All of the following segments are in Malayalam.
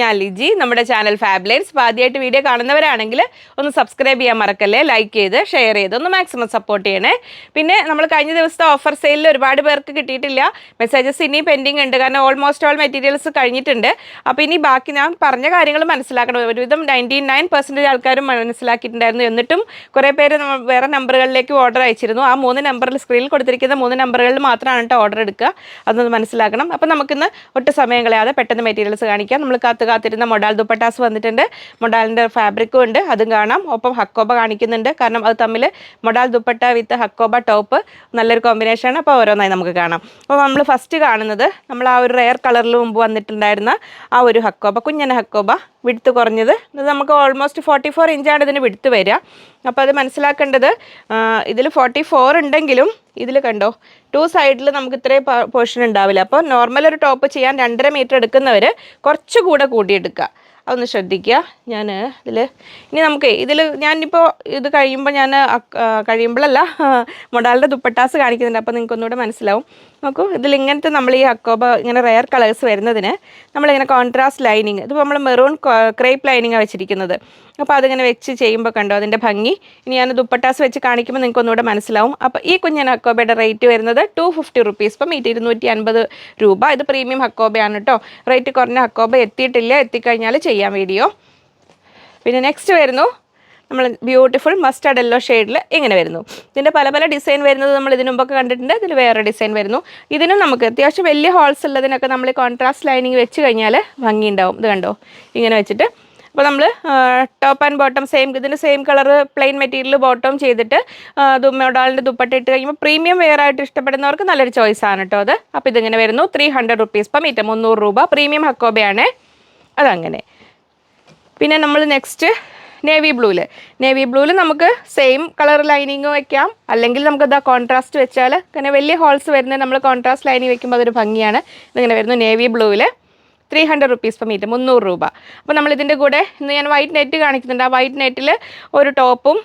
ഞാൻ ലിജി. നമ്മുടെ ചാനൽ ഫാബ്ലൈൻസ്. അപ്പോൾ ആദ്യമായിട്ട് വീഡിയോ കാണുന്നവരാണെങ്കിൽ ഒന്ന് സബ്സ്ക്രൈബ് ചെയ്യാൻ മറക്കല്ലേ? ലൈക്ക് ചെയ്ത് ഷെയർ ചെയ്ത് ഒന്ന് മാക്സിമം സപ്പോർട്ട് ചെയ്യണേ. പിന്നെ നമ്മൾ കഴിഞ്ഞ ദിവസത്തെ ഓഫർ സെയിലിൽ ഒരുപാട് പേർക്ക് കിട്ടിയിട്ടില്ല. മെസ്സേജസ് ഇനി പെൻഡിങ് ഉണ്ട്. കാരണം ഓൾമോസ്റ്റ് ഓൾ മെറ്റീരിയൽസ് കഴിഞ്ഞിട്ടുണ്ട്. അപ്പോൾ ഇനി ബാക്കി ഞാൻ പറഞ്ഞ കാര്യങ്ങൾ മനസ്സിലാക്കണം. ഒരുവിധം നയന്റി നയൻ പെർസെന്റേജ് ആൾക്കാരും മനസ്സിലാക്കിയിട്ടുണ്ടായിരുന്നു. എന്നിട്ടും കുറേ പേര് വേറെ നമ്പറുകളിലേക്ക് ഓർഡർ അയച്ചിരുന്നു. ആ മൂന്ന് നമ്പറിൽ സ്ക്രീനിൽ കൊടുത്തിരിക്കുന്ന മൂന്ന് നമ്പറുകളിൽ മാത്രമാണ് കേട്ടോ ഓർഡർ എടുക്കുക. അതൊന്ന് മനസ്സിലാക്കണം. അപ്പോൾ നമുക്കിന്ന് ഒട്ടും സമയം കളയാതെ പെട്ടെന്ന് മെറ്റീരിയൽസ് കാണിക്കാം. നമ്മൾ കാത്ത് കാത്തിരുന്ന മൊഡാൽ ദുപ്പട്ടാസ് വന്നിട്ടുണ്ട്. മൊഡാലിന്റെ ഫാബ്രിക്കും ഉണ്ട്. അതും കാണാം. ഒപ്പം ഹക്കോബ കാണിക്കുന്നുണ്ട്. കാരണം അത് തമ്മിൽ modal dupatta with hakoba top നല്ലൊരു കോമ്പിനേഷനാണ് അപ്പോൾ ഓരോന്നായി നമുക്ക് കാണാം. അപ്പോൾ നമ്മൾ ഫസ്റ്റ് കാണുന്നത് നമ്മൾ ആ ഒരു റെയർ കളറിൽ മുമ്പ് വന്നിട്ടുണ്ടായിരുന്ന ആ ഒരു ഹക്കോബ കുഞ്ഞന ഹക്കോബ. വിടുത്ത് കുറഞ്ഞത്. ഇത് നമുക്ക് ഓൾമോസ്റ്റ് ഫോർട്ടി ഫോർ ഇഞ്ചാണ് ഇതിന് വിടുത്ത് വരിക. അപ്പോൾ അത് മനസ്സിലാക്കേണ്ടത് ഇതിൽ ഫോർട്ടി ഫോർ ഉണ്ടെങ്കിലും ഇതിൽ കണ്ടോ ടു സൈഡിൽ നമുക്ക് ഇത്രയും പോർഷൻ ഉണ്ടാവില്ല. അപ്പോൾ നോർമൽ ഒരു ടോപ്പ് ചെയ്യാൻ രണ്ടര മീറ്റർ എടുക്കുന്നവർ കുറച്ചുകൂടെ കൂട്ടിയെടുക്കുക അതൊന്ന് ശ്രദ്ധിക്കുക. ഞാൻ ഇതിൽ ഇനി നമുക്ക് ഇതിൽ ഞാനിപ്പോൾ ഇത് കഴിയുമ്പോൾ ഞാൻ കഴിയുമ്പോഴല്ല മൊഡാലിന്റെ ദുപ്പട്ടാസ് കാണിക്കുന്നുണ്ട്. അപ്പോൾ നിങ്ങൾക്ക് ഒന്നുകൂടെ മനസ്സിലാവും. നോക്കൂ ഇതിൽ ഇങ്ങനത്തെ നമ്മൾ ഈ അക്കോബ ഇങ്ങനെ റെയർ കളേഴ്സ് വരുന്നതിന് നമ്മളിങ്ങനെ കോൺട്രാസ്റ്റ് ലൈനിങ് ഇതിപ്പോൾ നമ്മൾ മെറൂൺ ക്രേപ്പ് ലൈനിങ്ങാണ് വെച്ചിരിക്കുന്നത്. അപ്പോൾ അതിങ്ങനെ വെച്ച് ചെയ്യുമ്പോൾ കണ്ടോ അതിന്റെ ഭംഗി? ഇനി ഞാൻ ദുപ്പട്ടാസ് വെച്ച് കാണിക്കുമ്പോൾ നിങ്ങൾക്ക് ഒന്നുകൂടെ മനസ്സിലാവും. അപ്പോൾ ഈ കുഞ്ഞൻ അക്കോബയുടെ റേറ്റ് വരുന്നത് ടു ഫിഫ്റ്റി റുപ്പീസ് ഇപ്പം ഇരുന്നൂറ്റി അൻപത് രൂപ. ഇത് പ്രീമിയം ഹക്കോബയാണ് കേട്ടോ. റേറ്റ് കുറഞ്ഞ ഹക്കോബ എത്തിയിട്ടില്ല. എത്തിക്കഴിഞ്ഞാൽ ചെയ്യാം വീഡിയോ. പിന്നെ നെക്സ്റ്റ് വരുന്നു. നമ്മൾ ബ്യൂട്ടിഫുൾ മസ്റ്റാർഡ് യെല്ലോ ഷെയ്ഡിൽ ഇങ്ങനെ വരുന്നു. ഇതിന്റെ പല പല ഡിസൈൻ വരുന്നത് നമ്മൾ ഇതിനു മുമ്പൊക്കെ കണ്ടിട്ടുണ്ട്. ഇതിൽ വേറെ ഡിസൈൻ വരുന്നു. ഇതിനും നമുക്ക് അത്യാവശ്യം വലിയ ഹോൾസ് ഉള്ളതിനൊക്കെ നമ്മൾ കോൺട്രാസ്റ്റ് ലൈനിങ് വെച്ച് കഴിഞ്ഞാൽ ഭംഗി ഉണ്ടാവും. ഇത് കണ്ടോ? ഇങ്ങനെ വെച്ചിട്ട്. അപ്പോൾ നമ്മൾ ടോപ്പ് ആൻഡ് ബോട്ടം സെയിം ഇതിന്റെ same colour plain material bottom ചെയ്തിട്ട് മോഡാളിന്റെ ദുപ്പട്ട ഇട്ട് കഴിയുമ്പോൾ പ്രീമിയം വെയർ ആയിട്ട് ഇഷ്ടപ്പെടുന്നവർക്ക് നല്ലൊരു ചോയ്സ് ആണ് കേട്ടോ അത്. അപ്പോൾ ഇതിങ്ങനെ വരുന്നു. Three hundred rupees per metre മുന്നൂറ് രൂപ. പ്രീമിയം ഹക്കോബയാണ് അതങ്ങനെ. പിന്നെ നമ്മൾ നെക്സ്റ്റ് നേവി ബ്ലൂവിൽ നേവി ബ്ലൂവിൽ നമുക്ക് സെയിം കളർ ലൈനിങ് വെക്കാം. അല്ലെങ്കിൽ നമുക്ക് ഇതാ കോൺട്രാസ്റ്റ് വെച്ചാൽ അങ്ങനെ വലിയ ഹോൾസ് വരുന്നത് നമ്മൾ കോൺട്രാസ്റ്റ് ലൈനിങ് വെക്കുമ്പോൾ അതൊരു ഭംഗിയാണ്. ഇതിങ്ങനെ വരുന്നു navy ബ്ലൂവിൽ three hundred rupees per metre മുന്നൂറ് രൂപ. അപ്പോൾ നമ്മൾ ഇതിന്റെ കൂടെ ഇന്ന് ഞാൻ വൈറ്റ് നെറ്റ് കാണിക്കുന്നുണ്ട്. ആ വൈറ്റ് നെറ്റിൽ ഒരു ടോപ്പും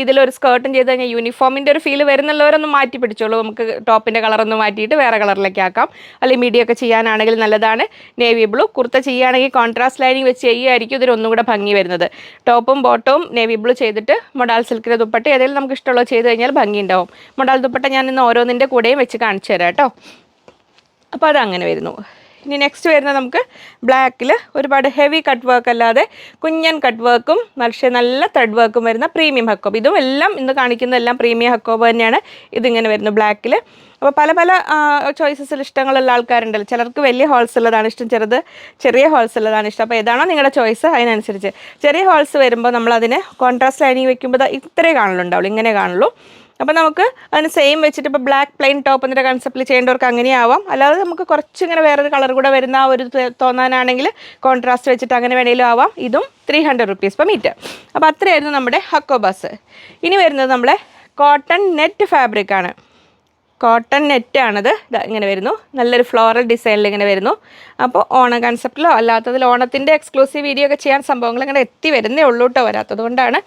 ഇതിലൊരു സ്കേർട്ടും ചെയ്ത് കഴിഞ്ഞാൽ യൂണിഫോമിന്റെ ഒരു ഫീൽ വരുന്നുള്ളവരൊന്ന് മാറ്റി പിടിച്ചോളൂ. നമുക്ക് ടോപ്പിന്റെ കളറൊന്ന് മാറ്റിയിട്ട് വേറെ കളറിലേക്ക് ആക്കാം. അല്ലെങ്കിൽ മീഡിയൊക്കെ ചെയ്യാനാണെങ്കിൽ നല്ലതാണ്. നേവി ബ്ലൂ കുർത്ത ചെയ്യുകയാണെങ്കിൽ കോൺട്രാസ്റ്റ് ലൈനിങ് വെച്ച് ചെയ്യുമായിരിക്കും ഇതിനൊന്നും കൂടെ ഭംഗി വരുന്നത്. ടോപ്പും ബോട്ടവും നേവി ബ്ലൂ ചെയ്തിട്ട് മൊഡാൽ സിൽക്കിന്റെ ദുപ്പട്ട ഏതെങ്കിലും നമുക്ക് ഇഷ്ടമുള്ളത് ചെയ്ത് കഴിഞ്ഞാൽ ഭംഗി ഉണ്ടാവും മൊഡാൽ ദുപ്പട്ട ഞാൻ ഇന്ന് ഓരോന്നിന്റെ കൂടെയും വെച്ച് കാണിച്ചു തരാം കേട്ടോ. അപ്പോൾ അതങ്ങനെ വരുന്നു. ഇനി നെക്സ്റ്റ് വരുന്നത് നമുക്ക് ബ്ലാക്കിൽ ഒരുപാട് ഹെവി കട്ട് വർക്ക് അല്ലാതെ കുഞ്ഞൻ കട്ട് വർക്കും പക്ഷേ നല്ല ത്രെഡ് വർക്കും വരുന്ന പ്രീമിയം ഹക്കോബ്. ഇതും എല്ലാം ഇന്ന് കാണിക്കുന്ന എല്ലാം പ്രീമിയം ഹക്കോബ് തന്നെയാണ് ഇതിങ്ങനെ വരുന്നു ബ്ലാക്കിൽ അപ്പോൾ പല പല ചോയ്സസിൽ ഇഷ്ടങ്ങളുള്ള ആൾക്കാരുണ്ടല്ലോ. ചിലർക്ക് വലിയ ഹോൾസ് ഉള്ളതാണ് ഇഷ്ടം ചെറുത് ചെറിയ ഹോൾസ് ഉള്ളതാണ് ഇഷ്ടം. അപ്പോൾ ഏതാണോ നിങ്ങളുടെ ചോയ്സ് അതിനനുസരിച്ച്. ചെറിയ ഹോൾസ് വരുമ്പോൾ നമ്മൾ അതിന് കോൺട്രാസ്റ്റ് ലൈനിങ് വെക്കുമ്പോൾ ഇത്രേ കാണുള്ളൂ ഇങ്ങനെ കാണുള്ളൂ. അപ്പോൾ നമുക്ക് അതിന് സെയിം വെച്ചിട്ട് ഇപ്പോൾ ബ്ലാക്ക് പ്ലെയിൻ ടോപ്പ് എന്നിട്ട് കൺസെപ്റ്റിൽ ചെയ്യേണ്ടവർക്ക് അങ്ങനെ ആവാം അല്ലാതെ നമുക്ക് കുറച്ച് ഇങ്ങനെ വേറൊരു കളർ കൂടെ വരുന്ന ആ ഒരു തോന്നാനാണെങ്കിൽ കോൺട്രാസ്റ്റ് വെച്ചിട്ട് അങ്ങനെ വേണമെങ്കിലും ആവാം. ഇതും three hundred rupees per metre അപ്പോൾ അത്രയായിരുന്നു നമ്മുടെ ഹക്കോ ബസ്. ഇനി വരുന്നത് നമ്മുടെ കോട്ടൺ നെറ്റ് ഫാബ്രിക് ആണ്. കോട്ടൺ നെറ്റാണിത് ഇതാ ഇങ്ങനെ വരുന്നു. നല്ലൊരു ഫ്ലോറൽ ഡിസൈനിൽ ഇങ്ങനെ വരുന്നു. അപ്പോൾ ഓണ കൺസെപ്റ്റിലോ അല്ലാത്തതിൽ ഓണത്തിന്റെ എക്സ്ക്ലൂസീവ് വീഡിയോ ഒക്കെ ചെയ്യാൻ സംഭവങ്ങൾ ഇങ്ങനെ എത്തി വരുന്നേ ഉള്ളൂ കേട്ടോ വരാത്തത് കൊണ്ടാണ്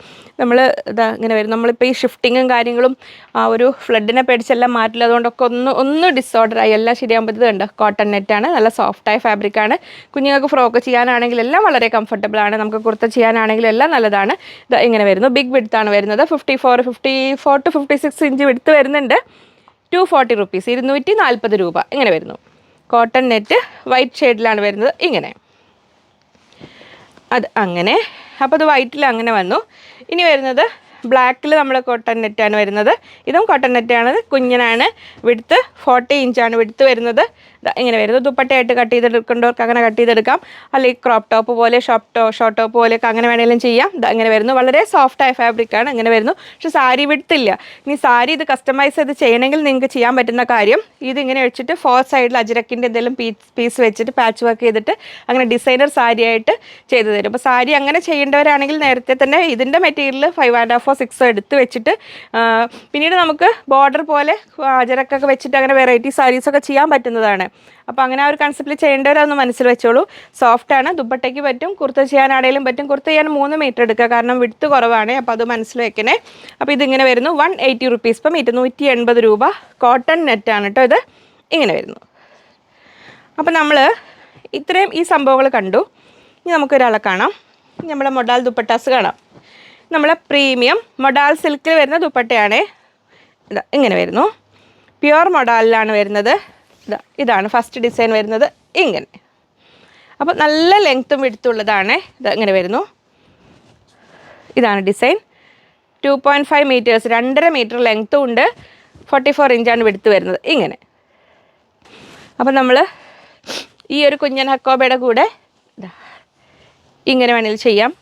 നമ്മൾ ഇതാ ഇങ്ങനെ വരുന്നത് നമ്മളിപ്പോൾ ഈ ഷിഫ്റ്റിങ്ങും കാര്യങ്ങളും ആ ഒരു ഫ്ലഡിനെ പേടിച്ചെല്ലാം മാറ്റില്ല അതുകൊണ്ടൊക്കെ ഒന്ന് ഒന്ന് ഡിസോർഡർ ആയി. എല്ലാം ശരിയാകുമ്പോൾ ഉണ്ട് കോട്ടൺ നെറ്റാണ് നല്ല സോഫ്റ്റായ ഫാബ്രിക്കാണ് കുഞ്ഞുങ്ങൾക്ക് ഫ്രോക്ക് ചെയ്യാനാണെങ്കിൽ എല്ലാം വളരെ കംഫർട്ടബിൾ ആണ്. നമുക്ക് കുർത്ത ചെയ്യാനാണെങ്കിലും എല്ലാം നല്ലതാണ്. ഇങ്ങനെ വരുന്നു. ബിഗ് വിടുത്താണ് വരുന്നത്. Fifty four fifty four two fifty six inch വിടുത്ത് വരുന്നുണ്ട്. ടു ഫോർട്ടി റുപ്പീസ് ഇരുന്നൂറ്റി നാൽപ്പത് രൂപ. ഇങ്ങനെ വരുന്നു. കോട്ടൺ നെറ്റ് വൈറ്റ് ഷെയ്ഡിലാണ് വരുന്നത്. ഇങ്ങനെ. അത് അങ്ങനെ. അപ്പോൾ അത് വൈറ്റിൽ അങ്ങനെ വന്നു. ഇനി വരുന്നത് ബ്ലാക്കിൽ നമ്മൾ കോട്ടൺ നെറ്റാണ് വരുന്നത്. ഇതും കോട്ടൺ നെറ്റാണ് കുഞ്ഞനാണ്. വിടുത്ത് ഫോർട്ടി ഇഞ്ചാണ് വിടുത്ത് വരുന്നത്. ഇങ്ങനെ വരുന്നത് ദുപ്പട്ടയായിട്ട് കട്ട് ചെയ്തെടുക്കേണ്ടവർക്ക് അങ്ങനെ കട്ട് ചെയ്തെടുക്കാം. അല്ലെങ്കിൽ ക്രോപ്പ് ടോപ്പ് പോലെ ഷോപ്പ് ടോ ഷോർട്ട് ടോപ്പ് പോലെയൊക്കെ അങ്ങനെ വേണമെങ്കിലും ചെയ്യാം. ദാ ഇങ്ങനെ വരുന്നു. വളരെ സോഫ്റ്റ് ആയ ഫാബ്രിക്കാണ് ഇങ്ങനെ വരുന്നു. പക്ഷെ സാരി വിടത്തില്ല ഇനി സാരി ഇത് കസ്റ്റമൈസ് ചെയ്ത് ചെയ്യണമെങ്കിൽ നിങ്ങൾക്ക് ചെയ്യാൻ പറ്റുന്ന കാര്യം ഇതിങ്ങനെ വെച്ചിട്ട് ഫോർ സൈഡിൽ അജിരക്കിന്റെ എന്തെങ്കിലും പീസ് പീസ് വെച്ചിട്ട് പാച്ച് വർക്ക് ചെയ്തിട്ട് അങ്ങനെ ഡിസൈനർ സാരിയായിട്ട് ചെയ്തു തരും. അപ്പോൾ സാരി അങ്ങനെ ചെയ്യേണ്ടവരാണെങ്കിൽ നേരത്തെ തന്നെ ഇതിന്റെ മെറ്റീരിയൽ ഫൈവ് ആൻഡ് ഹാഫോ സിക്സോ എടുത്ത് വെച്ചിട്ട് പിന്നീട് നമുക്ക് ബോർഡർ പോലെ അജരക്കൊക്കെ വെച്ചിട്ട് അങ്ങനെ വെറൈറ്റി സാരീസൊക്കെ ചെയ്യാൻ പറ്റുന്നതാണ്. അപ്പോൾ അങ്ങനെ ആ ഒരു കൺസെപ്റ്റിൽ ചെയ്യേണ്ടവരൊന്ന് മനസ്സിൽ വെച്ചോളൂ. സോഫ്റ്റ് ആണ് ദുപ്പട്ടയ്ക്ക് പറ്റും കുർത്ത ചെയ്യാനാണെങ്കിലും പറ്റും. കുർത്ത ചെയ്യാൻ മൂന്ന് മീറ്റർ എടുക്കുക കാരണം വിടുത്ത് കുറവാണ് അപ്പോൾ അത് മനസ്സിൽ വെക്കണേ. അപ്പോൾ ഇതിങ്ങനെ വരുന്നു വൺ എയ്റ്റി റുപ്പീസ് ഇപ്പം ഇരുന്നൂറ്റി എൺപത് രൂപ. കോട്ടൺ നെറ്റാണ് കേട്ടോ ഇത്. ഇങ്ങനെ വരുന്നു. അപ്പോൾ നമ്മൾ ഇത്രയും ഈ സംഭവങ്ങൾ കണ്ടു. ഇനി നമുക്കൊരാളെ കാണാം. ഇനി നമ്മളെ മൊഡാൽ ദുപ്പട്ടാസ് കാണാം. നമ്മളെ പ്രീമിയം മൊഡാൽ സിൽക്കിൽ വരുന്ന ദുപ്പട്ടയാണ്. ഇങ്ങനെ വരുന്നു. പ്യുവർ മൊഡാലിലാണ് വരുന്നത്. ഇതാണ് ഫസ്റ്റ് ഡിസൈൻ വരുന്നത്. ഇങ്ങനെ. അപ്പോൾ നല്ല ലെങ്ത്തും വിടുത്തുള്ളതാണ് ഇത് ഇങ്ങനെ വരുന്നു. ഇതാണ് design two point five metres രണ്ടര മീറ്റർ ലെങ്ത്തും ഉണ്ട്. ഫോർട്ടി ഫോർ ഇഞ്ചാണ് വിടുത്ത് വരുന്നത്. ഇങ്ങനെ. അപ്പം നമ്മൾ ഈ ഒരു കുഞ്ഞൻ ഹക്കോബയുടെ കൂടെ ഇങ്ങനെ വേണമെങ്കിൽ ചെയ്യാം.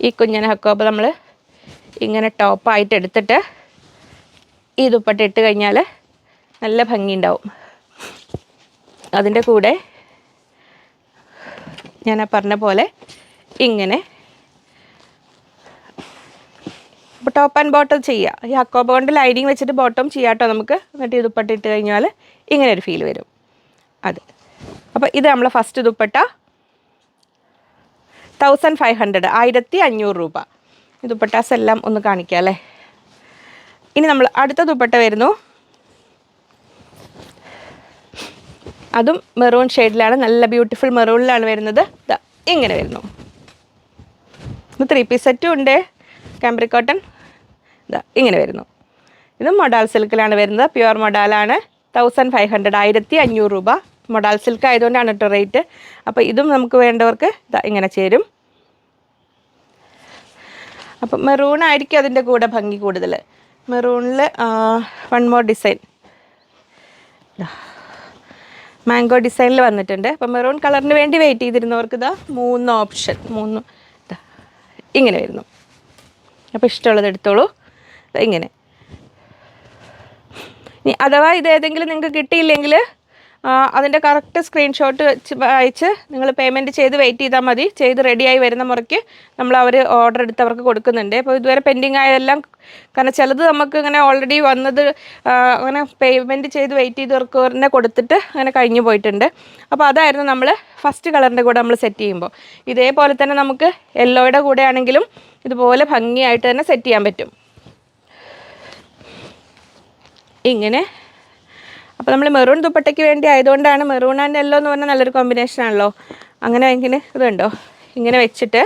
ഈ കുഞ്ഞൻ ഹക്കോബ നമ്മൾ ഇങ്ങനെ ടോപ്പായിട്ട് എടുത്തിട്ട് ഈ ദുപ്പട്ട ഇട്ട് കഴിഞ്ഞാൽ നല്ല ഭംഗിയുണ്ടാവും. അതിന്റെ കൂടെ ഞാൻ ആ പറഞ്ഞ പോലെ ഇങ്ങനെ ടോപ്പ് ആൻഡ് ബോട്ടം ചെയ്യുക ഈ അക്കോബ കൊണ്ട് ലൈനിങ് വെച്ചിട്ട് ബോട്ടം ചെയ്യാട്ടോ നമുക്ക്. എന്നിട്ട് ഈ ദുപ്പട്ട ഇട്ട് കഴിഞ്ഞാൽ ഇങ്ങനെ ഒരു ഫീൽ വരും. അത്. അപ്പോൾ ഇത് നമ്മളെ first dupatta. Thousand five hundred ആയിരത്തി അഞ്ഞൂറ് രൂപ. ഈ ദുപ്പട്ടാസ് എല്ലാം ഒന്ന് കാണിക്കാം അല്ലേ? ഇനി നമ്മൾ അടുത്ത ദുപ്പട്ട വരുന്നു. അതും മെറൂൺ ഷെയ്ഡിലാണ്. നല്ല ബ്യൂട്ടിഫുൾ മെറൂണിലാണ് വരുന്നത്. ഇങ്ങനെ വരുന്നു. ഇത് ത്രീ പീസ് സെറ്റും ഉണ്ട്. കാംബ്രി കോട്ടൺ ഇതാ ഇങ്ങനെ വരുന്നു. ഇത് മൊഡാൽ സിൽക്കിലാണ് വരുന്നത്. പ്യുവർ മൊഡാലാണ് തൗസൻഡ് ഫൈവ് ഹൺഡ്രഡ് ആയിരത്തി അഞ്ഞൂറ് രൂപ. മൊഡാൽ സിൽക്ക് ആയതുകൊണ്ടാണ് കേട്ടോ റേറ്റ് അപ്പോൾ ഇതും നമുക്ക് വേണ്ടവർക്ക് ഇതാ ഇങ്ങനെ ചേരും. അപ്പം മെറൂൺ ആയിരിക്കും അതിന്റെ കൂടെ ഭംഗി കൂടുതൽ മെറൂണിൽ വൺ മോർ ഡിസൈൻ മാംഗോ ഡിസൈനിൽ വന്നിട്ടുണ്ട്. അപ്പം മെറൂൺ കളറിന് വേണ്ടി വെയിറ്റ് ചെയ്തിരുന്നവർക്ക് ഇതാ മൂന്ന് ഓപ്ഷൻ മൂന്ന് ഇങ്ങനെ വരുന്നു. അപ്പോൾ ഇഷ്ടമുള്ളത് എടുത്തോളൂ. ഇങ്ങനെ. അഥവാ ഇത് ഏതെങ്കിലും നിങ്ങൾക്ക് കിട്ടിയില്ലെങ്കിൽ അതിന്റെ കറക്റ്റ് സ്ക്രീൻഷോട്ട് അയച്ച് നിങ്ങൾ പേയ്മെന്റ് ചെയ്ത് വെയിറ്റ് ചെയ്താൽ മതി. ചെയ്ത് റെഡിയായി വരുന്ന മുറയ്ക്ക് നമ്മൾ അവർ ഓർഡർ എടുത്ത് അവർക്ക് കൊടുക്കുന്നുണ്ട്. അപ്പോൾ ഇതുവരെ പെൻഡിങ് ആയതെല്ലാം കാരണം ചിലത് നമുക്ക് ഇങ്ങനെ ഓൾറെഡി വന്നത് അങ്ങനെ പേയ്മെന്റ് ചെയ്ത് വെയിറ്റ് ചെയ്തവർക്ക് തന്നെ കൊടുത്തിട്ട് അങ്ങനെ കഴിഞ്ഞു പോയിട്ടുണ്ട്. അപ്പോൾ അതായിരുന്നു നമ്മൾ ഫസ്റ്റ് കളറിന്റെ കൂടെ നമ്മൾ സെറ്റ് ചെയ്യുമ്പോൾ. ഇതേപോലെ തന്നെ നമുക്ക് യെല്ലോയുടെ കൂടെ ആണെങ്കിലും ഇതുപോലെ ഭംഗിയായിട്ട് തന്നെ സെറ്റ് ചെയ്യാൻ പറ്റും. ഇങ്ങനെ അപ്പോൾ നമ്മൾ മെറൂൺ ദുപ്പട്ടയ്ക്ക് വേണ്ടി ആയതുകൊണ്ടാണ് മെറൂൺ ആൻഡ് യെല്ലോ എന്ന് പറഞ്ഞാൽ നല്ലൊരു കോമ്പിനേഷൻ ആണല്ലോ. അങ്ങനെ ഇങ്ങനെ ഇതുണ്ടോ? ഇങ്ങനെ വെച്ചിട്ട്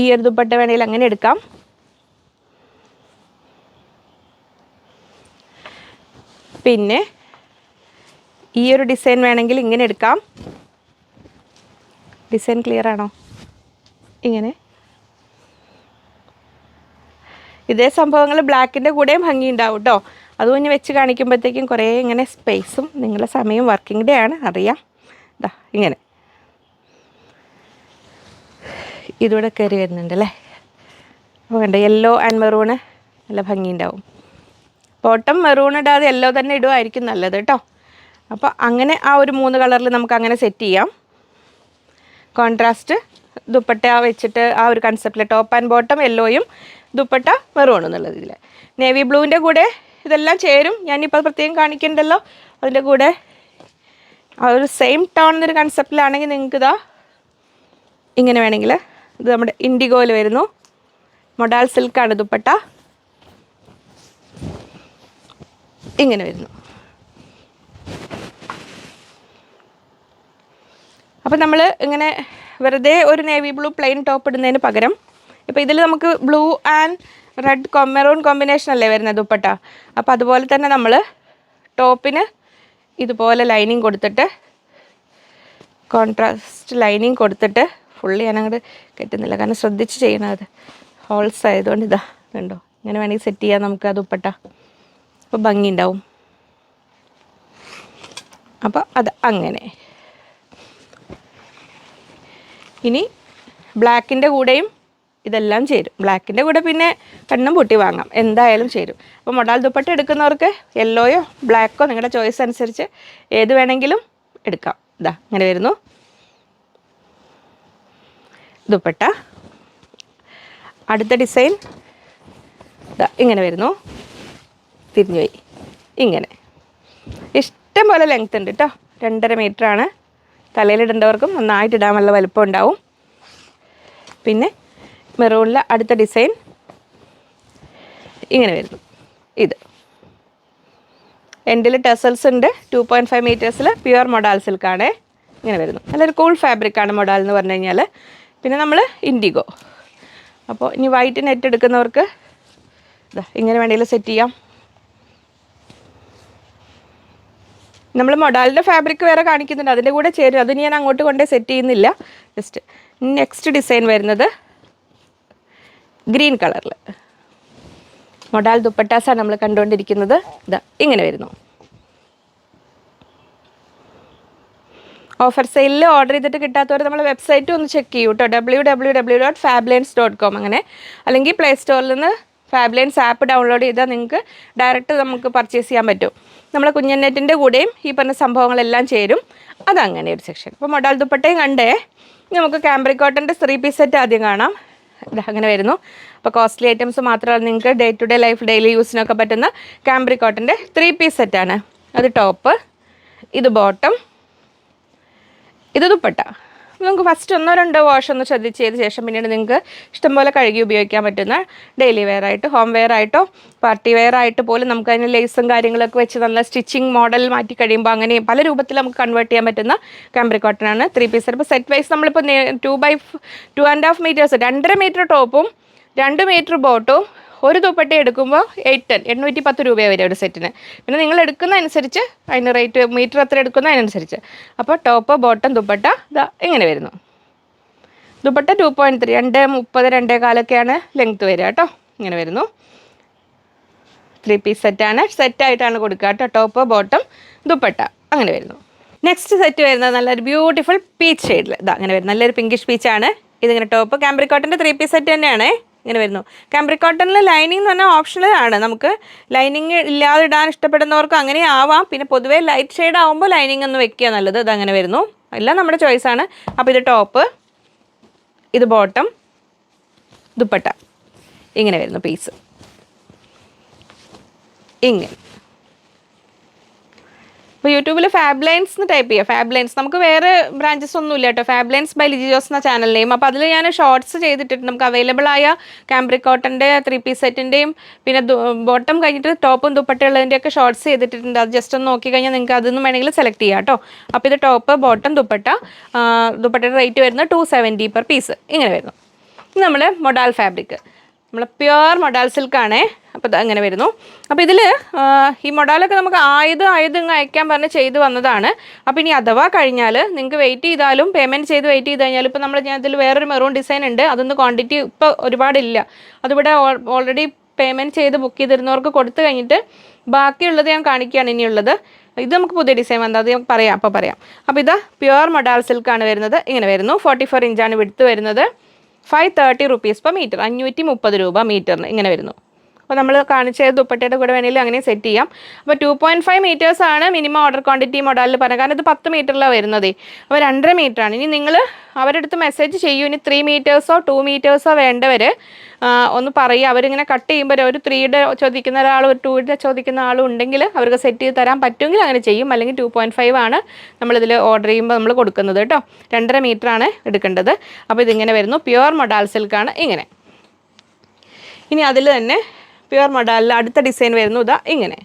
ഈ ഒരു ദുപ്പട്ട വേണമെങ്കിൽ അങ്ങനെ എടുക്കാം. പിന്നെ ഈ ഒരു ഡിസൈൻ വേണമെങ്കിൽ ഇങ്ങനെ എടുക്കാം. ഡിസൈൻ ക്ലിയർ ആണോ? ഇങ്ങനെ. ഇതേ സംഭവങ്ങൾ ബ്ലാക്കിന്റെ കൂടെയും ഭംഗി ഉണ്ടാവും കേട്ടോ അത് ഇനി വെച്ച് കാണിക്കുമ്പോഴത്തേക്കും കുറേ ഇങ്ങനെ സ്പേസും നിങ്ങളുടെ സമയം വർക്കിംഗ് ഡേ ആണ്. അറിയാം. ഇതാ ഇങ്ങനെ. ഇതിവിടെ കയറി വരുന്നുണ്ട് അല്ലേ? അപ്പോൾ കണ്ട യെല്ലോ ആൻഡ് മെറൂണ് നല്ല ഭംഗി ഉണ്ടാവും ബോട്ടം മെറൂൺ ഇടാതെ യെല്ലോ തന്നെ ഇടുമായിരിക്കും നല്ലത് കേട്ടോ. അപ്പോൾ അങ്ങനെ ആ ഒരു മൂന്ന് കളറിൽ നമുക്ക് അങ്ങനെ സെറ്റ് ചെയ്യാം. കോൺട്രാസ്റ്റ് ദുപ്പട്ട വെച്ചിട്ട് ആ ഒരു കൺസെപ്റ്റിൽ ടോപ്പ് ആൻഡ് ബോട്ടം യെല്ലോയും ദുപ്പട്ട മെറൂൺ എന്നുള്ള ഇതിൽ നേവി ബ്ലൂവിന്റെ കൂടെ ഇതെല്ലാം ചേരും. ഞാനിപ്പോൾ പ്രത്യേകം കാണിക്കണ്ടല്ലോ. അതിന്റെ കൂടെ ഒരു സെയിം ടോൺ എന്നൊരു കൺസെപ്റ്റിലാണെങ്കിൽ നിങ്ങൾക്ക് ഇതാ ഇങ്ങനെ വേണമെങ്കിൽ ഇത് നമ്മുടെ ഇൻഡിഗോയിൽ വരുന്നു. മൊഡാൽ സിൽക്കാണ് ദുപ്പട്ട. ഇങ്ങനെ വരുന്നു. അപ്പം നമ്മൾ ഇങ്ങനെ വെറുതെ ഒരു നേവി ബ്ലൂ പ്ലെയിൻ ടോപ്പ് ഇടുന്നതിന് പകരം ഇപ്പോൾ ഇതിൽ നമുക്ക് blue and red maroon combination അല്ലേ വരുന്നത് ദുപ്പട്ട? അപ്പോൾ അതുപോലെ തന്നെ നമ്മൾ ടോപ്പിന് ഇതുപോലെ ലൈനിങ് കൊടുത്തിട്ട് കോൺട്രാസ്റ്റ് ലൈനിങ് കൊടുത്തിട്ട് ഫുള്ളി ഞാനങ്ങോട്ട് കെട്ടുന്നില്ല. കാരണം ശ്രദ്ധിച്ച് ചെയ്യണത് ഹോൾസ് ആയതുകൊണ്ട് ഇതാ കണ്ടോ? ഇങ്ങനെ വേണമെങ്കിൽ സെറ്റ് ചെയ്യാം നമുക്ക് ആ ദുപ്പട്ട. അപ്പോൾ ഭംഗി ഉണ്ടാവും. അപ്പോൾ അത് അങ്ങനെ. ഇനി ബ്ലാക്കിന്റെ കൂടെയും ഇതെല്ലാം ചേരും. ബ്ലാക്കിന്റെ കൂടെ പിന്നെ കണ്ണും പൊട്ടി വാങ്ങാം. എന്തായാലും ചേരും. അപ്പോൾ മൊഡാൽ ദുപ്പട്ട എടുക്കുന്നവർക്ക് യെല്ലോയോ ബ്ലാക്കോ നിങ്ങളുടെ ചോയ്സ് അനുസരിച്ച് ഏത് വേണമെങ്കിലും എടുക്കാം. ഇതാ ഇങ്ങനെ വരുന്നു. ദുപ്പട്ട. അടുത്ത ഡിസൈൻ. ഇതാ ഇങ്ങനെ വരുന്നു. തിരിഞ്ഞു പോയി. ഇങ്ങനെ. ഇഷ്ടം പോലെ ലെങ്ത് ഉണ്ട് കേട്ടോ രണ്ടര മീറ്റർ ആണ്. തലയിലിടേണ്ടവർക്കും നന്നായിട്ട് ഇടാൻ നല്ല വലുപ്പം ഉണ്ടാവും. പിന്നെ മെറൂണിലെ അടുത്ത ഡിസൈൻ. ഇങ്ങനെ വരുന്നു. ഇത്. എൻഡിൽ ടെസൽസ് ഉണ്ട്. ടു പോയിന്റ് ഫൈവ് മീറ്റേഴ്സിൽ പ്യുവർ മൊഡാൽ സിൽക്കാണ് ഇങ്ങനെ വരുന്നു. നല്ലൊരു കൂൾ ഫാബ്രിക്കാണ് മൊഡാൽ എന്ന് പറഞ്ഞു കഴിഞ്ഞാൽ പിന്നെ നമ്മൾ ഇൻഡിഗോ അപ്പോൾ ഇനി വൈറ്റ് നെറ്റ് എടുക്കുന്നവർക്ക് ഇതാ ഇങ്ങനെ വേണമെങ്കിൽ സെറ്റ് ചെയ്യാം. നമ്മൾ മൊഡാലിന്റെ ഫാബ്രിക് വേറെ കാണിക്കുന്നുണ്ട്. അതിന്റെ കൂടെ ചേരും. അത് ഞാൻ അങ്ങോട്ട് കൊണ്ടേ സെറ്റ് ചെയ്യുന്നില്ല. ജസ്റ്റ് നെക്സ്റ്റ് ഡിസൈൻ വരുന്നത് ഗ്രീൻ കളറിൽ മൊഡാൽ ദുപ്പട്ടാസാണ് നമ്മൾ കണ്ടുകൊണ്ടിരിക്കുന്നത് ഇതാ ഇങ്ങനെ വരുന്നു. ഓഫർ സെയിലിൽ ഓർഡർ ചെയ്തിട്ട് കിട്ടാത്തവർ നമ്മൾ വെബ്സൈറ്റ് ഒന്ന് ചെക്ക് ചെയ്യൂ കേട്ടോ W W W dot fablines dot com അങ്ങനെ. അല്ലെങ്കിൽ പ്ലേ സ്റ്റോറിൽ നിന്ന് ഫാബ്ലൈൻസ് ആപ്പ് ഡൗൺലോഡ് ചെയ്താൽ നിങ്ങൾക്ക് ഡയറക്റ്റ് നമുക്ക് പർച്ചേസ് ചെയ്യാൻ പറ്റും. നമ്മളെ കുഞ്ഞനെറ്റിന്റെ കൂടെയും ഈ പറഞ്ഞ സംഭവങ്ങളെല്ലാം ചേരും. അതങ്ങനെ ഒരു സെക്ഷൻ അപ്പോൾ മൊഡാൽ ദുപ്പട്ടയും കണ്ടേ. നമുക്ക് ക്യാമ്പ്രിക് കോട്ടന്റെ ത്രീ പീസ് സെറ്റ് ആദ്യം കാണാം. അങ്ങനെ വരുന്നു. അപ്പോൾ കോസ്റ്റ്ലി ഐറ്റംസ് മാത്രമല്ല നിങ്ങൾക്ക് day to day life daily യൂസിനൊക്കെ പറ്റുന്ന കാംബ്രി കോട്ടന്റെ ത്രീ പീസ് സെറ്റാണ് അത് ടോപ്പ് ഇത് ബോട്ടം ഇത് ദുപ്പട്ട. നിങ്ങൾക്ക് ഫസ്റ്റ് ഒന്നോ രണ്ടോ വാഷ് ഒന്ന് ശ്രദ്ധിച്ച് ചെയ്ത ശേഷം പിന്നീട് നിങ്ങൾക്ക് ഇഷ്ടംപോലെ കഴുകി ഉപയോഗിക്കാൻ പറ്റുന്ന ഡെയിലി വെയർ ആയിട്ട് ഹോം വെയർ ആയിട്ടോ പാർട്ടി വെയർ ആയിട്ട് പോലും നമുക്ക് അതിന് ലേസും കാര്യങ്ങളൊക്കെ വെച്ച് നല്ല സ്റ്റിച്ചിങ് മോഡൽ മാറ്റി കഴിയുമ്പോൾ അങ്ങനെ പല രൂപത്തിൽ നമുക്ക് കൺവേർട്ട് ചെയ്യാൻ പറ്റുന്ന കാംബ്രി കോട്ടൺ ആണ്. ത്രീ പീസ് ഇപ്പോൾ സെറ്റ് വൈസ് നമ്മളിപ്പോൾ two by two and half metres രണ്ടര മീറ്റർ ടോപ്പും രണ്ട് മീറ്റർ ബോട്ടും ഒരു ദുപ്പട്ട എടുക്കുമ്പോൾ എയ്റ്റ് ടെൻ എണ്ണൂറ്റി പത്ത് രൂപയാണ് വരും ഒരു സെറ്റിന് പിന്നെ നിങ്ങൾ എടുക്കുന്ന അനുസരിച്ച് അതിന് റേറ്റ് മീറ്റർ എത്ര എടുക്കുന്ന അതിനനുസരിച്ച്. അപ്പോൾ ടോപ്പ് ബോട്ടം ദുപ്പട്ട ഇതാ ഇങ്ങനെ വരുന്നു. ദുപ്പട്ട ടു പോയിന്റ് ത്രീ രണ്ട് മുപ്പത് രണ്ടേ കാലൊക്കെയാണ് ലെങ്ത്ത് വരിക കേട്ടോ. ഇങ്ങനെ വരുന്നു. ത്രീ പീസ് സെറ്റാണ് സെറ്റായിട്ടാണ് കൊടുക്കുക കേട്ടോ. Top bottom dupatta. അങ്ങനെ വരുന്നു. നെക്സ്റ്റ് സെറ്റ് വരുന്നത് നല്ലൊരു ബ്യൂട്ടിഫുൾ പീച്ച് ഷെയ്ഡിൽ ഇതാ അങ്ങനെ വരുന്നത് നല്ലൊരു പിങ്കിഷ് പീച്ചാണ് ഇതിങ്ങനെ ടോപ്പ് കാമ്പറി കോട്ടന്റെ ത്രീ പീസ് സെറ്റ് തന്നെയാണ്. ഇങ്ങനെ വരുന്നു. കാംബ്രി കോട്ടണിൽ ലൈനിങ് എന്ന് പറഞ്ഞാൽ ഓപ്ഷണൽ ആണ്. നമുക്ക് ലൈനിങ് ഇല്ലാതെ ഇടാൻ ഇഷ്ടപ്പെടുന്നവർക്ക് അങ്ങനെ ആവാം. പിന്നെ പൊതുവേ ലൈറ്റ് ഷെയ്ഡ് ആവുമ്പോൾ ലൈനിങ് ഒന്ന് വെക്കുക നല്ലത്. അങ്ങനെ വരുന്നു. എല്ലാം നമ്മുടെ ആണ്. അപ്പോൾ ഇത് ടോപ്പ് ഇത് ബോട്ടം ദുപ്പട്ട. ഇങ്ങനെ വരുന്നു പീസ് ഇങ്ങനെ. അപ്പോൾ യൂട്യൂബിൽ ഫാബ് ലൈൻസ് എന്ന് ടൈപ്പ് ചെയ്യുക ഫാബ് ലൈൻസ് നമുക്ക് വേറെ ബ്രാഞ്ചസ് ഒന്നും ഇല്ല കേട്ടോ. Fab Lines by Liji Jose എന്ന ചാനൽ നെയിം അപ്പോൾ അതിൽ ഞാൻ ഷോർട്സ് ചെയ്തിട്ടുണ്ട് നമുക്ക് അവൈലബിൾ ആയ ക്യാമ്പ്രിക് കോട്ടന്റെ ത്രീ പീസ് സെറ്റിന്റെയും പിന്നെ ബോട്ടം കഴിഞ്ഞിട്ട് ടോപ്പും ദുപ്പട്ടയുള്ളതിന്റെയൊക്കെ ഷോർട്സ് ചെയ്തിട്ടുണ്ട് അത് ജസ്റ്റ് ഒന്ന് നോക്കി കഴിഞ്ഞാൽ നിങ്ങൾക്ക് അതൊന്നും വേണമെങ്കിൽ സെലക്ട് ചെയ്യാം കേട്ടോ. അപ്പോൾ ഇത് ടോപ്പ് ബോട്ടം ദുപ്പട്ട ദുപ്പട്ടയുടെ റേറ്റ് വരുന്നത് ടു സെവന്റി പെർ പീസ് ഇങ്ങനെ വരുന്നു. നമ്മൾ മൊഡാൽ ഫാബ്രിക് നമ്മൾ പ്യുവർ മൊഡാൽ സിൽക്കാണേ. അപ്പോൾ അങ്ങനെ വരുന്നു. അപ്പോൾ ഇതിൽ ഈ മൊഡാലൊക്കെ നമുക്ക് ആയത് ആയത് ഇങ്ങ് അയക്കാൻ പറഞ്ഞ് ചെയ്ത് വന്നതാണ്. അപ്പോൾ ഇനി അഥവാ കഴിഞ്ഞാൽ നിങ്ങൾക്ക് വെയിറ്റ് ചെയ്താലും പേയ്മെന്റ് ചെയ്ത് വെയിറ്റ് ചെയ്ത് കഴിഞ്ഞാൽ ഇപ്പോൾ നമ്മൾ ഞാൻ ഇതിൽ വേറൊരു മെറൂൺ ഡിസൈൻ ഉണ്ട്. അതൊന്ന് ക്വാണ്ടിറ്റി ഇപ്പോൾ ഒരുപാടില്ല. അതിവിടെ ഓൾറെഡി പേയ്മെന്റ് ചെയ്ത് ബുക്ക് ചെയ്തിരുന്നവർക്ക് കൊടുത്തു കഴിഞ്ഞിട്ട് ബാക്കിയുള്ളത് ഞാൻ കാണിക്കുകയാണ് ഇനിയുള്ളത്. ഇത് നമുക്ക് പുതിയ ഡിസൈൻ വന്നത്. അത് പറയാം അപ്പോൾ പറയാം. അപ്പോൾ ഇത് പ്യുവർ മൊഡാൽ സിൽക്കാണ് വരുന്നത്. ഇങ്ങനെ വരുന്നു. ഫോർട്ടി ഫോർ ഇഞ്ചാണ് വിടുത്ത് വരുന്നത്. Five thirty rupees per metre അഞ്ഞൂറ്റി മുപ്പത് രൂപ മീറ്ററിന് ഇങ്ങനെ വരുന്നു. അപ്പോൾ നമ്മൾ കാണിച്ച ദുപ്പട്ടയുടെ കൂടെ വേണമെങ്കിൽ അങ്ങനെ സെറ്റ് ചെയ്യാം. അപ്പോൾ ടു പോയിന്റ് ഫൈവ് മീറ്റേഴ്സ് ആണ് മിനിമം ഓർഡർ ക്വാണ്ടിറ്റി മോഡലിൽ പറഞ്ഞത്. കാരണം ഇത് പത്ത് മീറ്ററിലാണ് വരുന്നത്. അപ്പോൾ രണ്ടര മീറ്റർ ആണ്. ഇനി നിങ്ങൾ അവരുടെ മെസ്സേജ് ചെയ്യൂ. ഇനി ത്രീ മീറ്റേഴ്സോ ടു മീറ്റേഴ്സോ വേണ്ടവർ ഒന്ന് പറയുക അവരിങ്ങനെ കട്ട് ചെയ്യുമ്പോൾ ഒരു ത്രീയുടെ ചോദിക്കുന്ന ഒരാൾ ഒരു ടൂയുടെ ചോദിക്കുന്ന ആളും ഉണ്ടെങ്കിൽ അവർക്ക് സെറ്റ് ചെയ്ത് തരാൻ പറ്റുമെങ്കിൽ അങ്ങനെ ചെയ്യും. അല്ലെങ്കിൽ ടു പോയിന്റ് ഫൈവ് ആണ് നമ്മളിതിൽ ഓർഡർ ചെയ്യുമ്പോൾ നമ്മൾ കൊടുക്കുന്നത് കേട്ടോ. രണ്ടര ആണ് എടുക്കേണ്ടത്. അപ്പോൾ ഇതിങ്ങനെ വരുന്നു. പ്യുവർ മൊഡാൽ സിൽക്കാണ് ഇങ്ങനെ. ഇനി അതിൽ തന്നെ പ്യുവർ മൊഡാലിൽ അടുത്ത ഡിസൈൻ വരുന്നു. ഇതാ ഇങ്ങനെ.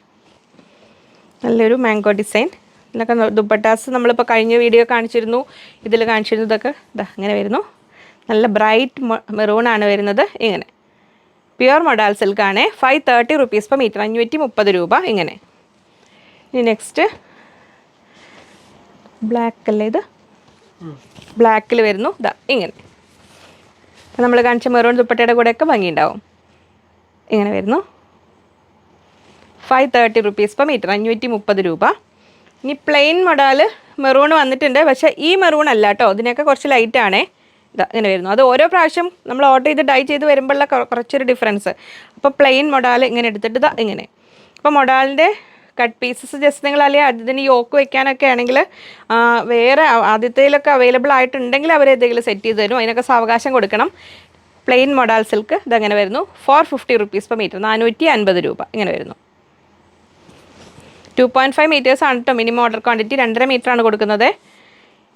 നല്ലൊരു മാംഗോ ഡിസൈൻ ഇതിലൊക്കെ ദുപ്പട്ടാസ് നമ്മളിപ്പോൾ കഴിഞ്ഞ വീഡിയോ കാണിച്ചിരുന്നു. ഇതിൽ കാണിച്ചിരുന്നു ഇതൊക്കെ ഇതാ ഇങ്ങനെ വരുന്നു. നല്ല ബ്രൈറ്റ് മെറൂൺ ആണ് വരുന്നത്. ഇങ്ങനെ. Pure modal സിൽക്കാണ് five thirty rupees per metre അഞ്ഞൂറ്റി മുപ്പത് രൂപ. ഇങ്ങനെ. ഇനി നെക്സ്റ്റ് ബ്ലാക്ക് അല്ലേ ഇത്? ബ്ലാക്കിൽ വരുന്നു. ഇതാ ഇങ്ങനെ. നമ്മൾ കാണിച്ച മെറൂൺ ദുപ്പട്ടയുടെ കൂടെയൊക്കെ ഭംഗിയുണ്ടാവും. ഇങ്ങനെ വരുന്നു. Five thirty rupees per metre അഞ്ഞൂറ്റി മുപ്പത് രൂപ. ഇനി പ്ലെയിൻ മൊഡാൽ മെറൂൺ വന്നിട്ടുണ്ട്. പക്ഷേ ഈ മെറൂൺ അല്ല കേട്ടോ. ഇതിനൊക്കെ കുറച്ച് ലൈറ്റ് ആണേ. ഇതാ ഇങ്ങനെ വരുന്നു. അത് ഓരോ പ്രാവശ്യം നമ്മൾ ഓർഡർ ചെയ്ത് ഡൈ ചെയ്ത് വരുമ്പോഴുള്ള കുറച്ചൊരു ഡിഫറൻസ് അപ്പോൾ പ്ലെയിൻ മൊഡാൽ ഇങ്ങനെ എടുത്തിട്ട് ഇതാ ഇങ്ങനെ. അപ്പോൾ മൊഡാലിന്റെ കട്ട് പീസസ് ജസ്റ്റ് നിങ്ങൾ അല്ലെങ്കിൽ അതിന് യോക്ക് വെക്കാനൊക്കെ ആണെങ്കിൽ വേറെ ആദ്യത്തേലൊക്കെ അവൈലബിൾ ആയിട്ടുണ്ടെങ്കിൽ അവർ എന്തെങ്കിലും സെറ്റ് ചെയ്ത് തരും. അതിനൊക്കെ സാവകാശം കൊടുക്കണം. പ്ലെയിൻ മൊഡാൽ സിൽക്ക് ഇതങ്ങനെ വരുന്നു. Four fifty rupees per metre നാനൂറ്റി അൻപത് രൂപ. ഇങ്ങനെ വരുന്നു. ടു പോയിന്റ് ഫൈവ് മീറ്റേഴ്സ് ആണ് കേട്ടോ മിനിമം ഓർഡർ ക്വാണ്ടിറ്റി രണ്ടര മീറ്ററാണ് കൊടുക്കുന്നത്.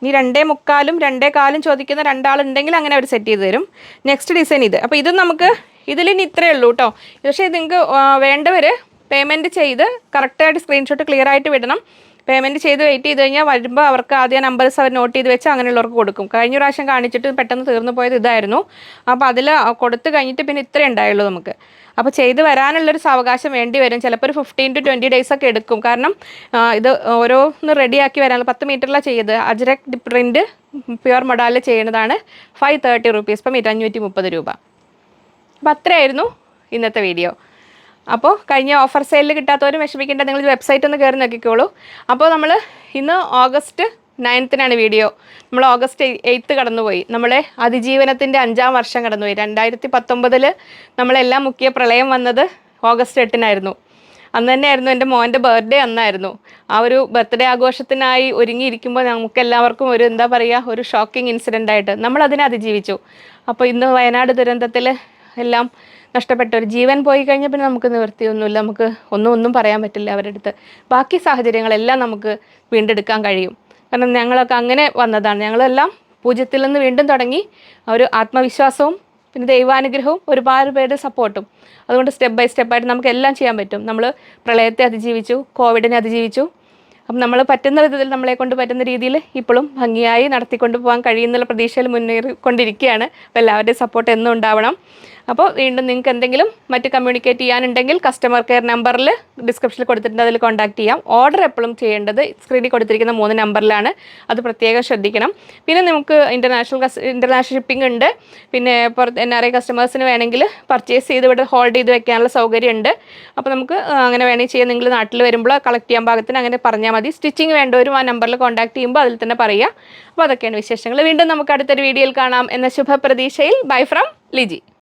ഇനി രണ്ടേ മുക്കാലും രണ്ടേ കാലും ചോദിക്കുന്ന രണ്ടാളുണ്ടെങ്കിൽ അങ്ങനെ അവർ സെറ്റ് ചെയ്ത് തരും. നെക്സ്റ്റ് ഡിസൈൻ ഇത്. അപ്പോൾ ഇത് നമുക്ക് ഇതിൽ ഇനി ഇത്രയേ ഉള്ളൂ കേട്ടോ പക്ഷേ നിങ്ങൾക്ക് വേണ്ടവർ പേയ്മെന്റ് ചെയ്ത് കറക്റ്റായിട്ട് സ്ക്രീൻഷോട്ട് ക്ലിയർ ആയിട്ട് വിടണം. പേയ്മെന്റ് ചെയ്ത് വെയിറ്റ് ചെയ്ത് കഴിഞ്ഞാൽ വരുമ്പോൾ അവർക്ക് ആദ്യം നമ്പേഴ്സ് അവർ നോട്ട് ചെയ്ത് വെച്ച് അങ്ങനെയുള്ളവർക്ക് കൊടുക്കും. കഴിഞ്ഞ പ്രാവശ്യം കാണിച്ചിട്ട് പെട്ടെന്ന് തീർന്നു പോയത് ഇതായിരുന്നു. അപ്പോൾ അതിൽ കൊടുത്ത് കഴിഞ്ഞിട്ട് പിന്നെ ഇത്രയേ ഉണ്ടായുള്ളൂ നമുക്ക്. അപ്പോൾ ചെയ്ത് വരാനുള്ളൊരു സാവകാശം വേണ്ടി വരും. ചിലപ്പോൾ ഒരു ഫിഫ്റ്റീൻ ടു ട്വന്റി ഡേയ്സ് ഒക്കെ എടുക്കും. കാരണം ഇത് ഓരോന്ന് റെഡിയാക്കി വരാനുള്ള പത്ത് മീറ്ററിലാണ് ചെയ്ത്. അജ്രക് പ്രിന്റ് പ്യുവർ മൊഡാലിൽ ചെയ്യുന്നതാണ് ഫൈവ് തേർട്ടി റുപ്പീസ് ഇപ്പം മീറ്റർ അഞ്ഞൂറ്റി മുപ്പത് രൂപ. അപ്പോൾ അത്രയായിരുന്നു ഇന്നത്തെ വീഡിയോ അപ്പോൾ കഴിഞ്ഞ ഓഫർ സെയിലിൽ കിട്ടാത്തവരും വിഷമിക്കേണ്ട നിങ്ങൾ വെബ്സൈറ്റ് ഒന്ന് കയറി നോക്കിക്കോളൂ. അപ്പോൾ നമ്മൾ ഇന്ന് ഓഗസ്റ്റ് നയൻത്തിനാണ് വീഡിയോ നമ്മൾ ഓഗസ്റ്റ് എയ്ത്ത് കടന്നുപോയി. നമ്മളെ അതിജീവനത്തിന്റെ അഞ്ചാം വർഷം കടന്നുപോയി. രണ്ടായിരത്തി പത്തൊമ്പതിൽ നമ്മളെല്ലാം മുക്കിയ പ്രളയം വന്നത് ഓഗസ്റ്റ് എട്ടിനായിരുന്നു. അന്ന് തന്നെയായിരുന്നു എന്റെ മോന്റെ ബർത്ത്ഡേ അന്നായിരുന്നു. ആ ഒരു ബർത്ത്ഡേ ആഘോഷത്തിനായി ഒരുങ്ങിയിരിക്കുമ്പോൾ നമുക്ക് എല്ലാവർക്കും ഒരു എന്താ പറയുക ഒരു ഷോക്കിംഗ് ഇൻസിഡന്റ് ആയിട്ട് നമ്മൾ അതിനെ അതിജീവിച്ചു. അപ്പോൾ ഇന്ന് വയനാട് ദുരന്തത്തിൽ എല്ലാം നഷ്ടപ്പെട്ട ഒരു ജീവൻ പോയി കഴിഞ്ഞാൽ പിന്നെ നമുക്ക് നിവൃത്തിയൊന്നുമില്ല. നമുക്ക് ഒന്നും ഒന്നും പറയാൻ പറ്റില്ല അവരുടെ അടുത്ത്. ബാക്കി സാഹചര്യങ്ങളെല്ലാം നമുക്ക് വീണ്ടെടുക്കാൻ കഴിയും. കാരണം ഞങ്ങളൊക്കെ അങ്ങനെ വന്നതാണ്. ഞങ്ങളെല്ലാം പൂജ്യത്തിൽ നിന്ന് വീണ്ടും തുടങ്ങി. ഒരു ആത്മവിശ്വാസവും പിന്നെ ദൈവാനുഗ്രഹവും ഒരുപാട് പേരുടെ സപ്പോർട്ടും. അതുകൊണ്ട് സ്റ്റെപ്പ് ബൈ സ്റ്റെപ്പായിട്ട് നമുക്ക് എല്ലാം ചെയ്യാൻ പറ്റും. നമ്മൾ പ്രളയത്തെ അതിജീവിച്ചു കോവിഡിനെ അതിജീവിച്ചു. അപ്പം നമ്മൾ പറ്റുന്ന വിധത്തിൽ നമ്മളെ കൊണ്ട് പറ്റുന്ന രീതിയിൽ ഇപ്പോഴും ഭംഗിയായി നടത്തിക്കൊണ്ട് പോകാൻ കഴിയുന്നുള്ള പ്രതീക്ഷയിൽ മുന്നേറിക്കൊണ്ടിരിക്കുകയാണ്. അപ്പോൾ എല്ലാവരുടെയും സപ്പോർട്ട് എന്നും ഉണ്ടാവണം. അപ്പോൾ വീണ്ടും നിങ്ങൾക്ക് എന്തെങ്കിലും മറ്റ് കമ്മ്യൂണിക്കേറ്റ് ചെയ്യാനുണ്ടെങ്കിൽ കസ്റ്റമർ കെയർ നമ്പറിൽ ഡിസ്ക്രിപ്ഷനിൽ കൊടുത്തിട്ടുണ്ട്. അതിൽ കോൺടാക്ട് ചെയ്യാം. ഓർഡർ എപ്പോഴും ചെയ്യേണ്ടത് സ്ക്രീനിൽ കൊടുത്തിരിക്കുന്ന മൂന്ന് നമ്പറിലാണ് അത് പ്രത്യേകം ശ്രദ്ധിക്കണം. പിന്നെ നമുക്ക് ഇന്റർനാഷണൽ ഇന്റർനാഷണൽ ഷിപ്പിംഗ് ഉണ്ട്. പിന്നെ പുറത്ത് എൻ ആർ ഐ കസ്റ്റമേഴ്സിന് വേണമെങ്കിൽ പർച്ചേസ് ചെയ്ത് ഇവിടെ ഹോൾഡ് ചെയ്ത് വെക്കാനുള്ള സൗകര്യമുണ്ട്. അപ്പോൾ നമുക്ക് അങ്ങനെ വേണമെങ്കിൽ ചെയ്യാം. നിങ്ങൾ നാട്ടിൽ വരുമ്പോൾ കളക്ട് ചെയ്യാൻ പാകത്തിന് അങ്ങനെ പറഞ്ഞാൽ മതി. സ്റ്റിച്ചിങ് വേണ്ടവരും ആ നമ്പറിൽ കോൺടാക്ട് ചെയ്യുമ്പോൾ അതിൽ തന്നെ പറയുക. അപ്പോൾ അതൊക്കെയാണ് വിശേഷങ്ങൾ. വീണ്ടും നമുക്ക് അടുത്തൊരു വീഡിയോയിൽ കാണാം. എന്ന ശുഭപ്രതീക്ഷയിൽ. Bye from Liji